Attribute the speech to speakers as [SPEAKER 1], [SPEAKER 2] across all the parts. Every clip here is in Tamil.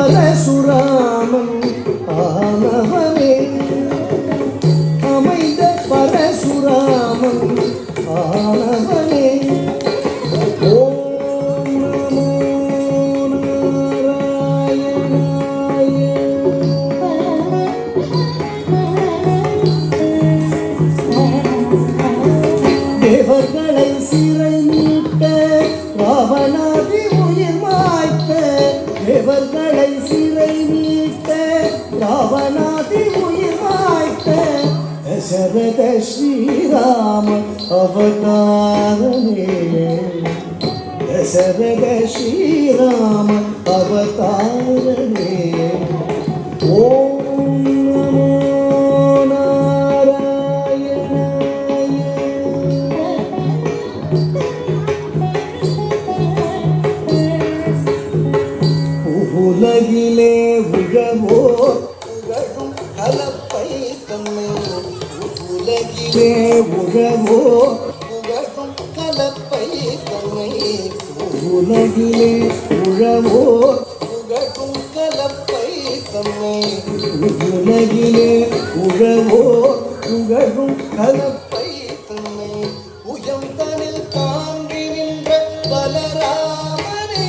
[SPEAKER 1] பரசுராமன் ஆனவனே. அமைந்த பரசுராமன் ஆனவனே. தேவர்களை சிறை நீட்ட ராவணா ശരത ശ്രീരാമ അവതാരമേ. ശരത ശ്രീരാമ അവതാരമേ. உலகிலே உழவோ உழவும் கலப்பை தன்னை உலகிலே உழவோ உழவும் கலப்பை தன்னை உலகிலே உழவோ உழவும் கலப்பை தன்னை உயர்ந்தனில் தாங்கி நின்ற பலராமனே.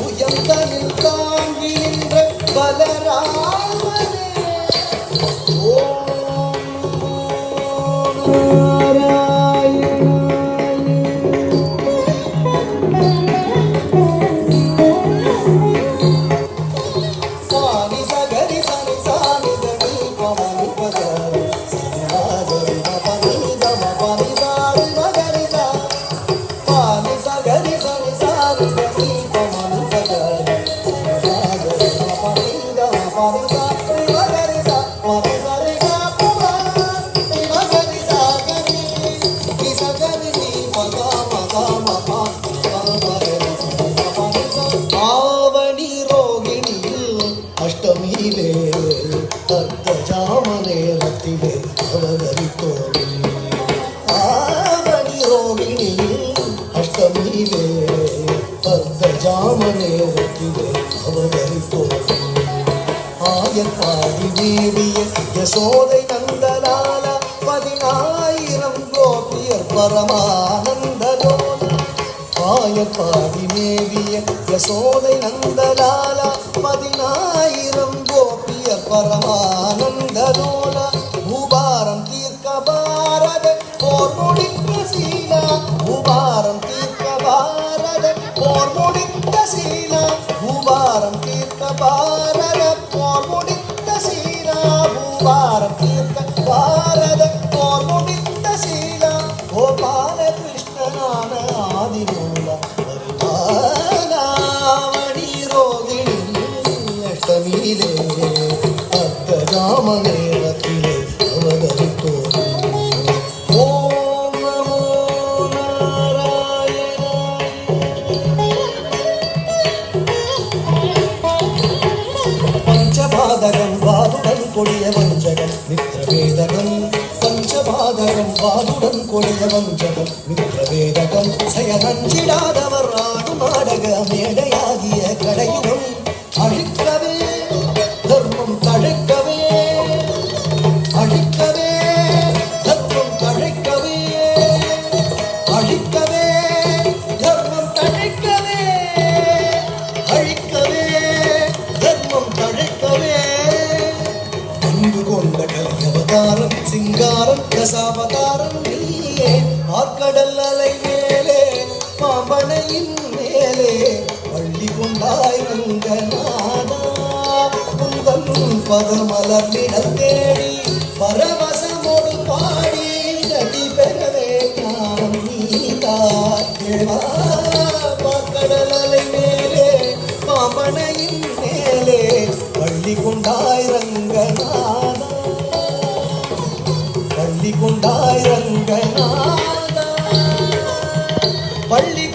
[SPEAKER 1] உயர்ந்தனில் தாங்கி நின்ற பலராமனே Father. ஆயப்பாடி தேவிய யசோதை நந்தலால பதினாயிரம் கோபியர் பரமானந்தலோல. பாடி மேவிய யசோதை நந்தலால பதினாயிரம் கோபியர் பரமானந்தலோல. உபாரம் தீர்க்க பாரத போர் முடித்த சீலா உபாரம் தீர்க்க பாரத போர் முடித்த சீலா உபாரம் தீர்க்க பாரத ஆதிமூல பரிபாலாவணி ரோகிணி அஷ்டமியிலே அர்த்தஜாம நேரத்திலே அவதரித்தோம் ஓம் நமோ பஞ்சபாதகம் வாதுடன் கொடிய வஞ்சகம் மித்திரவேதகம் பஞ்சபாதகம் வாதுடன் கொடிய வஞ்சகம் மித்திரவேதகம் செயலஞ்சிடாதவர் ஆடும் நாடக மேடையாகிய கைலாசாவதாரம் நீயே ஆற்கடல் அலை மேலே பாம்பனையின் மேலே. பள்ளி கொண்டாய் ரங்கநாதா உந்தன் பதமலர் இடம் தேடி பரவசமோடு பாடி நடி பெற வேண்டாம் நீதாய் அலை மேலே பாம்பனையின் மேலே. பள்ளி கொண்டாய் ரங்கநாதா வள்ளி